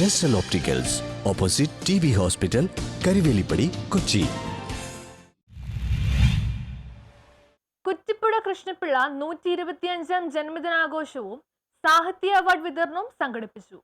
ജെസ്റ്റൽ opticals opposite T B hospital Karivelippadi Kochi Kuttipuzha Krishnapillai നൂറ്റി ഇരുപത്തിയഞ്ചാം ജന്മദിനാഘോഷവും സാഹിത്യ അവാർഡ് വിതരണവും സംഘടിപ്പിച്ചു.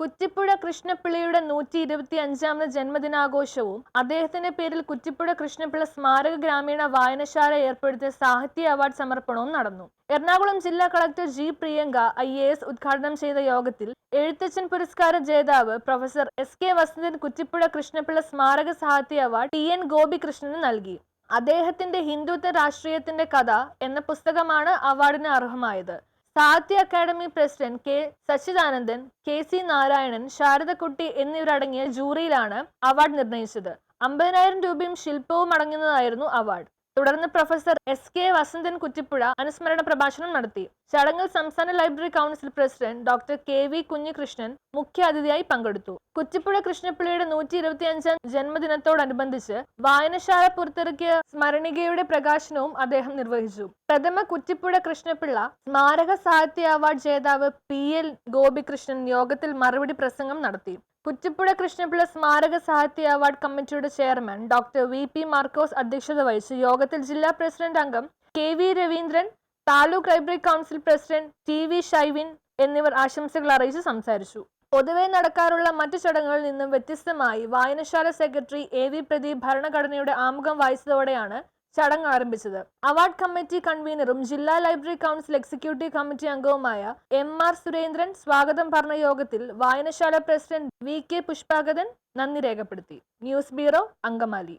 കുറ്റിപ്പുഴ കൃഷ്ണപിള്ളയുടെ നൂറ്റി ഇരുപത്തി അഞ്ചാമത് ജന്മദിനാഘോഷവും അദ്ദേഹത്തിന്റെ പേരിൽ കുറ്റിപ്പുഴ കൃഷ്ണപിള്ള സ്മാരക ഗ്രാമീണ വായനശാല ഏർപ്പെടുത്തിയ സാഹിത്യ അവാർഡ് സമർപ്പണവും നടന്നു. എറണാകുളം ജില്ലാ collector G Priyanka I A S ഉദ്ഘാടനം ചെയ്ത യോഗത്തിൽ എഴുത്തച്ഛൻ പുരസ്കാര ജേതാവ് professor S K Vasanthan Kuttipuzha Krishnapillai സ്മാരക സാഹിത്യ അവാർഡ് ടി എൻ ഗോപികൃഷ്ണന് നൽകി. അദ്ദേഹത്തിന്റെ ഹിന്ദുത്വ രാഷ്ട്രീയത്തിന്റെ കഥ എന്ന പുസ്തകമാണ് അവാർഡിന് അർഹമായത്. സാഹിത്യ academy president K Sachidanandan K C Narayanan Sharadakutty എന്നിവരടങ്ങിയ ജൂറിയിലാണ് അവാർഡ് നിർണയിച്ചത്. അമ്പതിനായിരം രൂപയും ശില്പവും അടങ്ങുന്നതായിരുന്നു അവാർഡ്. തുടർന്ന് professor S K Vasanthan Kuttipuzha അനുസ്മരണ പ്രഭാഷണം നടത്തി. ചടങ്ങിൽ സംസ്ഥാന library council president doctor K V Kunhikrishnan മുഖ്യ അതിഥിയായി പങ്കെടുത്തു. കുറ്റിപ്പുഴ കൃഷ്ണപിള്ളയുടെ നൂറ്റി ഇരുപത്തി അഞ്ചാം ജന്മദിനത്തോടനുബന്ധിച്ച് വായനശാല പുറത്തിറക്കിയ സ്മരണികയുടെ പ്രകാശനവും അദ്ദേഹം നിർവഹിച്ചു. പ്രഥമ കുറ്റിപ്പുഴ കൃഷ്ണപിള്ള സ്മാരക സാഹിത്യ അവാർഡ് ജേതാവ് പി എൽ ഗോപികൃഷ്ണൻ യോഗത്തിൽ മറുപടി പ്രസംഗം നടത്തി. കുറ്റിപ്പുഴ കൃഷ്ണപിള്ള സ്മാരക സാഹിത്യ അവാർഡ് കമ്മിറ്റിയുടെ chairman doctor V P Markose അധ്യക്ഷത വഹിച്ചു. യോഗത്തിൽ ജില്ലാ പ്രസിഡന്റ് അംഗം K V Raveendran taluk library council president T V Shaivin എന്നിവർ ആശംസകൾ അറിയിച്ച് സംസാരിച്ചു. പൊതുവെ നടക്കാറുള്ള മറ്റു ചടങ്ങുകളിൽ നിന്നും വ്യത്യസ്തമായി വായനശാല സെക്രട്ടറി എ വി പ്രദീപ് ഭരണഘടനയുടെ ആമുഖം വായിച്ചതോടെയാണ് ചടങ്ങ് ആരംഭിച്ചത് അവാർഡ് കമ്മിറ്റി കൺവീനറും ജില്ലാ ലൈബ്രറി കൗൺസിൽ എക്സിക്യൂട്ടീവ് കമ്മിറ്റി അംഗവുമായ എം ആർ സുരേന്ദ്രൻ സ്വാഗതം പറഞ്ഞ യോഗത്തിൽ വായനശാല പ്രസിഡന്റ് വി കെ പുഷ്പാഗതൻ നന്ദി രേഖപ്പെടുത്തി. News bureau Angamaly.